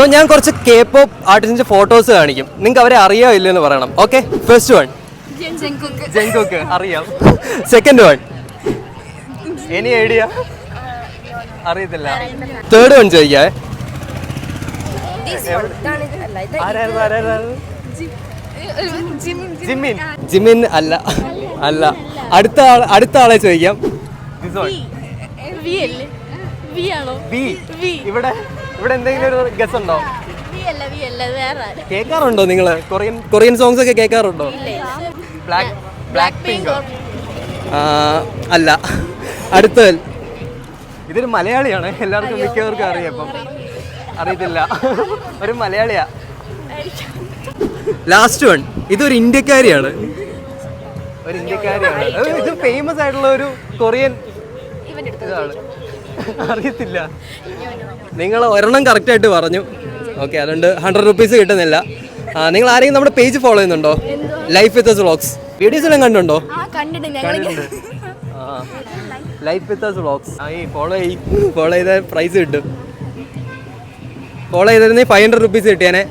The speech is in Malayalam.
അപ്പോൾ ഞാൻ കുറച്ച് കെ പോപ്പ് ആർട്ടിസ്റ്റിന്റെ ഫോട്ടോസ് കാണിക്കും. നിങ്ങൾക്ക് അവരെ ഇല്ല എന്ന് പറയണം. ഓക്കെ ഫസ്റ്റ് വൺ ജങ്കുക്ക് അറിയാം. സെക്കൻഡ് വൺ എനി ഐഡിയ അറിയത്തില്ല. തേർഡ് വൺ ചോദിക്കാ. ജിമ്മിൻ ജിമ്മിൻ അല്ല അല്ല. അടുത്ത ആൾ അടുത്ത ആളെ ചോദിക്കാം. ഇവിടെ. ഇവിടെ എന്തെങ്കിലും ഒരു ഗസ് ഉണ്ടോ? കേൾക്കാറുണ്ടോ നിങ്ങൾ കൊറിയൻ കൊറിയൻ സോങ്സ് ഒക്കെ കേൾക്കാറുണ്ടോ? ഇല്ല. ബ്ലാക്ക് ബ്ലാക്ക് പിങ്ക് അല്ല. അടുത്ത ഇതൊരു മലയാളിയാണ്. എല്ലാവർക്കും മിക്കവർക്കും അറിയാം. അറിയത്തില്ല. ഒരു മലയാളിയാ. ലാസ്റ്റ് വൺ ഇതൊരു ഇന്ത്യക്കാരിയാണ്. ഒരു ഇന്ത്യക്കാരിയാണ്. ഇത് ഫേമസ് ആയിട്ടുള്ള ഒരു കൊറിയൻ അറിയത്തില്ല. നിങ്ങൾ ഒരെണ്ണം കറക്റ്റ് ആയിട്ട് പറഞ്ഞു. ഓക്കെ അതുകൊണ്ട് ഹൺഡ്രഡ് റുപ്പീസ് കിട്ടുന്നില്ല. നിങ്ങൾ ആരെങ്കിലും നമ്മുടെ പേജ് ഫോളോ ചെയ്യുന്നുണ്ടോ? ലൈഫ് വിത്ത് വ്ളോഗ്സ് വീഡിയോസ് എല്ലാം കണ്ടുണ്ടോ ലൈഫ് വിത്ത് വ്ളോഗ്സ് ആ ഈ ഫോളോ ചെയ്യും ഫോളോ ചെയ്താൽ പ്രൈസ് കിട്ടും. ഫോളോ ചെയ്തിരുന്നെങ്കിൽ ഫൈവ് ഹൺഡ്രഡ് റുപ്പീസ് കിട്ടിയാനെ.